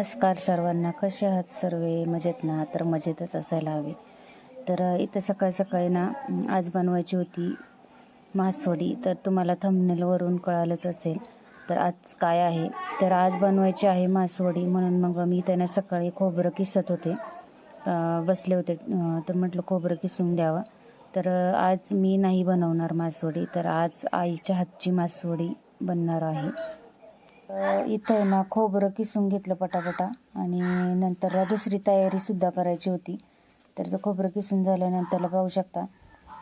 नमस्कार सर्वांना. कसे आहात सर्व? मजेत ना? तर मजेतच असायला हवे. तर इथं सकाळी सकाळी ना आज बनवायची होती मासवडी. तर तुम्हाला थंबनेलवरून कळालंच असेल. तर आज काय आहे? तर आज बनवायची आहे मासवडी. म्हणून मग मी त्यांना सकाळी खोबरं किसत होते. बसले होते. तर म्हटलं खोबरं किसून द्यावं. तर आज मी नाही बनवणार मासवडी. तर आज आईच्या हातची मासवडी बनणार आहे. इथं आहे ना खोबरं किसून घेतलं पटापटा आणि नंतर दुसरी तयारी सुद्धा करायची होती. तर ते खोबरं किसून झाल्यानंतरला पाहू शकता.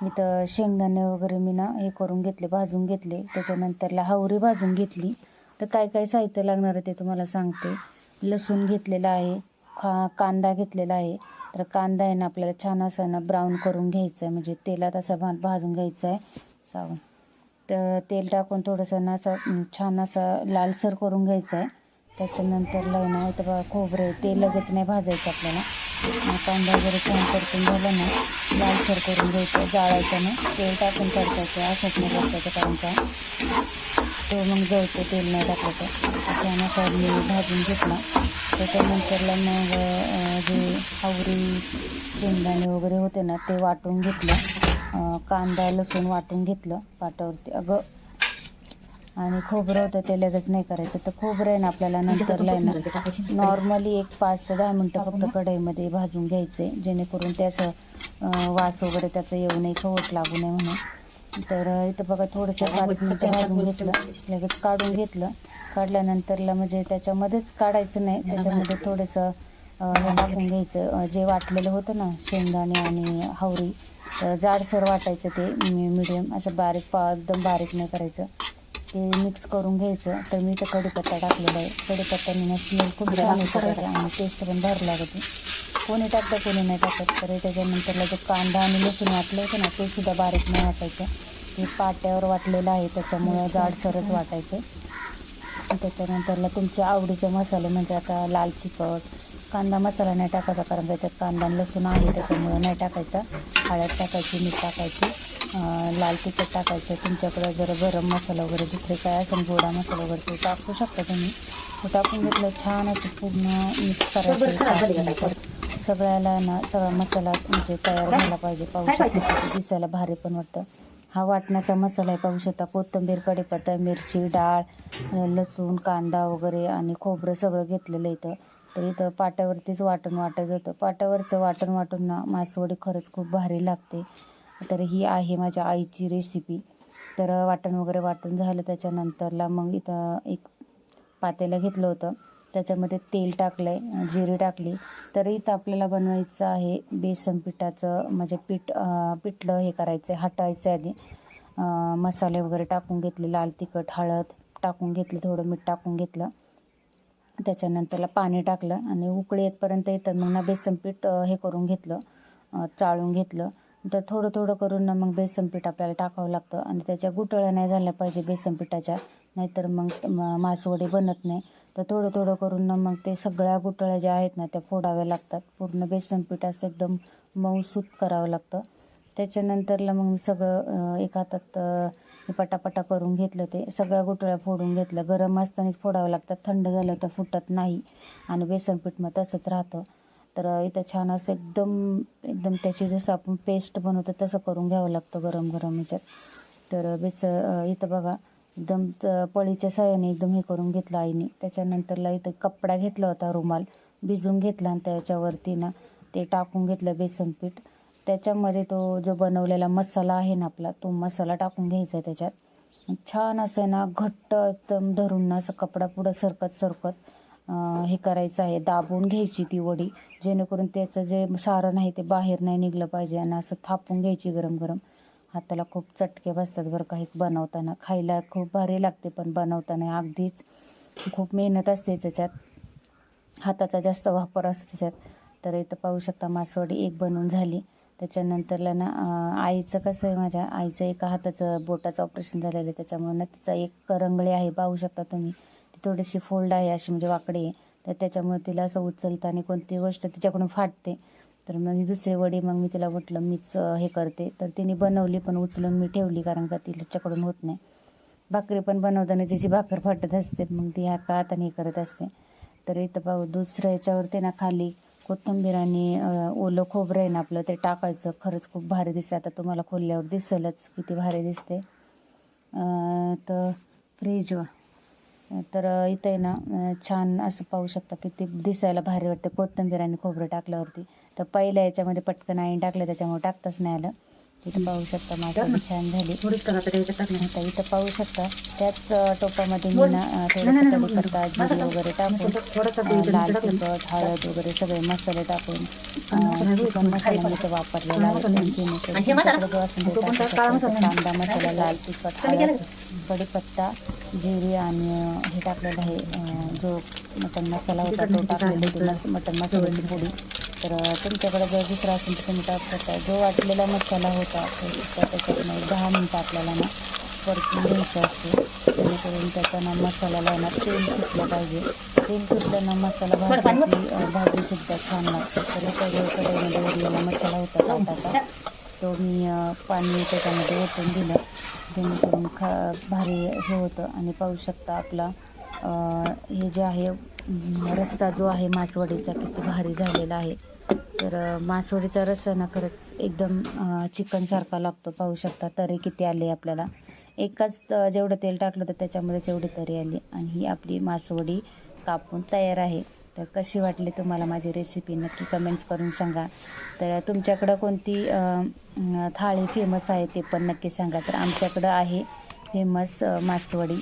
इथं शेंगदाणे वगैरे मी ना हे करून घेतले भाजून घेतले. त्याच्यानंतरला हावरी भाजून घेतली. तर काय काय साहित्य लागणार आहे ते तुम्हाला सांगते. लसूण घेतलेला आहे खा कांदा घेतलेला आहे. तर कांदा आहे ना आपल्याला छान असा ना ब्राऊन करून घ्यायचा आहे. म्हणजे तेलात असा भा भाजून घ्यायचा आहे. सावण तर तेल टाकून थोडंसं ना असं छान असं लालसर करून घ्यायचं आहे त्याच्यानंतर ना इथं खोबरे ते लगेच नाही भाजायचं आपल्याला. कांदा वगैरे छान परतून झाला ना लालसर करून घ्यायचं जाळायचं नाही. तेल टाकून परतायचं असंच नाही परतायचं कारण का तो मग जळतो तेल नाही टाकलं तर. छान असा मी भाजून घेतला. त्याच्यानंतरला मग जे आवरी शेंगदाणे वगैरे होते ना ते वाटून घेतलं. कांदा लसूण वाटून घेतलं पाटावरती. अगं आणि खोबरं होतं ते लगेच नाही करायचं. तर खोबरं आहे ना आपल्याला नंतरला आहे ना? नॉर्मली एक पाच ते दहा मिनटं फक्त कढईमध्ये भाजून घ्यायचे जेणेकरून त्याचं वास वगैरे त्याचं येऊ नये खवट लागू नये म्हणून. तर इथं बघा थोडंसं पाच मिनटं भाजून घेतलं. लगेच काढून घेतलं. काढल्यानंतरला म्हणजे त्याच्यामध्येच काढायचं नाही. त्याच्यामध्ये थोडंसं हे टाकून घ्यायचं. जे वाटलेलं होतं ना शेंगदाणे आणि हावरी जाडसर वाटायचं ते मिडियम असं बारीक पा एकदम बारीक नाही करायचं. ते मिक्स करून घ्यायचं. तर मी तर कढीपत्ता टाकलेला आहे. कढीपत्त्याने स्मेल खूप छान येतं आणि टेस्ट पण भारी लागते. कोणी टाकतं कोणी नाही टाकत. तर त्याच्यानंतरला जो कांदा आणि लसूण वाटलं होतं ना ते सुद्धा बारीक नाही वाटायचं. ते पाट्यावर वाटलेलं आहे त्याच्यामुळं जाडसरच वाटायचं. त्याच्यानंतरला तुमच्या आवडीचे मसाले म्हणजे आता लाल तिखट कांदा मसाला नाही टाकायचा कारण त्याच्यात कांदा आणि लसूण आहे त्याच्यामुळं नाही टाकायचा. हळद टाकायची मीठ टाकायची लाल तिखट टाकायचं. तुमच्याकडं जर गरम मसाला वगैरे दुसरे काय असेल गोडा मसाला वगैरे ते टाकू शकता तुम्ही. ते टाकून घेतलं छान असं पूर्ण मिक्स करायचं. सगळ्याला ना सगळा मसाला म्हणजे तयार झाला पाहिजे. पाहू शकता दिसायला भारी पण वाटतं. हा वाटण्याचा मसाला आहे पाहू शकता. कोथिंबीर कढीपत्ता मिरची डाळ लसूण कांदा वगैरे आणि खोबरं सगळं घेतलेलं इथं. तर इथं पाट्यावरतीच वाटण वाटायचं होतं. पाट्यावरचं वाटण वाटून ना मासवडी खरंच खूप भारी लागते. तर ही आहे माझ्या आईची रेसिपी तर वाटण वगैरे वाटून झालं त्याच्यानंतरला मग इथं एक पातेलं घेतलं होतं. त्याच्यामध्ये तेल टाकलं आहे जिरी टाकली. तर इथं आपल्याला बनवायचं आहे बेसन पिठाचं म्हणजे पीठ पिठलं हे करायचं आहे हटायचं आहे आधी मसाले वगैरे टाकून घेतले लाल तिखट हळद टाकून घेतलं थोडं मीठ टाकून घेतलं. त्याच्यानंतरला पाणी टाकलं आणि उकळी येतपर्यंत येतं. मग ना बेसन पीठ हे करून घेतलं चाळून घेतलं. तर थोडं थोडं करून ना मग बेसन पीठ आपल्याला टाकावं लागतं आणि त्याच्या गुटळ्या नाही झाल्या पाहिजे बेसन पिठाच्या. नाहीतर मग मासवडी बनत नाही. तर थोडं थोडं करून ना मग ते सगळ्या गुटळ्या ज्या आहेत ना त्या फोडाव्या लागतात. पूर्ण बेसन पीठ असं एकदम मऊसूत करावं लागतं. त्याच्यानंतरला मग मी सगळं एका एक हातात मी पटापटा करून घेतलं ते. सगळ्या गुटळ्या फोडून घेतल्या. गरम असतानाच फोडावं लागतात. थंड झालं तर फुटत नाही. आणि बेसनपीठ मग तसंच राहतं. तर इथं छान असं एकदम एकदम त्याची जसं आपण पेस्ट बनवतो तसं करून घ्यावं लागतं गरम गरम ह्याच्यात तर बेस इथं बघा एकदम पळीच्या साह्याने एकदम हे करून घेतलं आईने. त्याच्यानंतरला इथं कपडा घेतला होता रुमाल. भिजून घेतला आणि त्याच्यावरती ना ते टाकून घेतलं बेसनपीठ त्याच्यामध्ये तो जो बनवलेला मसाला आहे ना आपला तो मसाला टाकून घ्यायचा आहे त्याच्यात. छान असं ना घट्ट एकदम धरून ना असं कपडा पुढं सरकत सरकत हे करायचं आहे. दाबून घ्यायची ती वडी जेणेकरून त्याचं जे सारण आहे ते बाहेर नाही निघलं पाहिजे आणि असं थापून घ्यायची गरम गरम. हाताला खूप चटके बसतात बरं काही बनवताना. खायला खूप भारी लागते पण बनवताना अगदीच खूप मेहनत असते त्याच्यात. हाताचा जास्त वापर असतो त्याच्यात. तर इथं पाहू शकता मासवडी एक बनवून झाली. त्याच्यानंतरला ना आईचं कसं आहे माझ्या आईचं एका हाताचं बोटाचं ऑपरेशन झालेलं आहे. त्याच्यामुळे ना तिचा एक रंगळी आहे पाहू शकता तुम्ही. ती थोडीशी फोल्ड आहे अशी म्हणजे वाकडी. आहे तर त्याच्यामुळे तिला असं उचलताना कोणती गोष्ट तिच्याकडून फाटते. तर मग दुसरी वडी मग मी तिला म्हटलं मीच हे करते. तर तिने बनवली पण उचलून मी ठेवली कारण का तिच्याकडून होत नाही. भाकरी पण बनवताना तिची भाकर फाटत असते मग ती ह्या का हाताने हे करत असते. तर इथं पाहू दुसऱ्या याच्यावरती ना खाली कोथंबीर आणि ओलं खोबरं आहे ना आपलं ते टाकायचं. खरंच खूप भारी दिसते आता तुम्हाला खोलल्यावर दिसेलच किती भारी दिसते तर फ्रीज तर इथं आहे ना छान असं पाहू शकता किती दिसायला भारी वाटतं कोथिंबीर आणि खोबरं टाकल्यावरती. तर पहिल्या याच्यामध्ये पटकन आईन टाकलं त्याच्यामुळे टाकताच नाही आलं. इथं पाहू शकता मासवडी छान झाली. आता इथं पाहू शकता. त्याच टोपामध्ये मी ना अं, थोडंसं कढीपत्ता जिरे वगैरे टाकून लाल तिखट हळद वगैरे सगळे मसाले टाकून चिकन मसाला मी वापरलेला आहे. हे जो असेल ते? कांदा मसाला लाल तिखट हळद कढीपत्ता जिरे आणि हे टाकलेलं आहे. जो मटन मसाला होता तो टाकलेला मटन मसाल्याची पुडी. तर तुमच्याकडे जर दुसरा असेल तर तुम्ही टाकू शकता जो वाटलेला मसाला होता तो त्याच्यात एक दहा मिनटं आपल्याला ना परतून घ्यायचं असते. जेणेकरून त्याचा ना मसाल्याला आहे ना तेल सुटलं पाहिजे. तेल सुटलं मसाला भाजी भाजी भाजीसुद्धा छान लागते. तर इथं उरलेला मसाला होता ताटाचा. तो मी पाणी त्याच्यामध्ये ओतून दिलं. जेणेकरून खा भारी हे होतं. आणि पाहू शकता आपला हे जे आहे रस्ता जो आहे मासवडीचा किती भारी झालेला आहे. तर मासवडीचा रस्सा ना खरंच एकदम चिकनसारखा लागतो. पाहू शकता तरी किती आले आपल्याला. एकाच जेवढं तेल टाकलं तर त्याच्यामध्येच एवढी तरी आली. आणि ही आपली मासवडी कापून तयार आहे. तर कशी वाटली तुम्हाला माझी रेसिपी नक्की कमेंट्स करून सांगा. तर तुमच्याकडं कोणती थाळी फेमस आहे ते पण नक्की सांगा. तर आमच्याकडं आहे फेमस मासवडी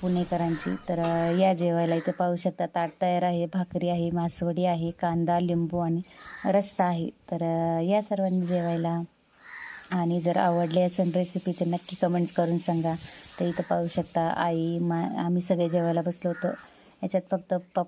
पुणेकरांची. तर या जेवायला इथं पाहू शकता ताट तयार आहे भाकरी आहे मासवडी आहे कांदा लिंबू आणि रस्ता आहे. तर या सर्वांनी जेवायला. आणि जर आवडली असेल रेसिपी तर नक्की कमेंट करून सांगा. तर इथं पाहू शकता आई मा आम्ही सगळे जेवायला बसलो होतो. याच्यात फक्त पप्पा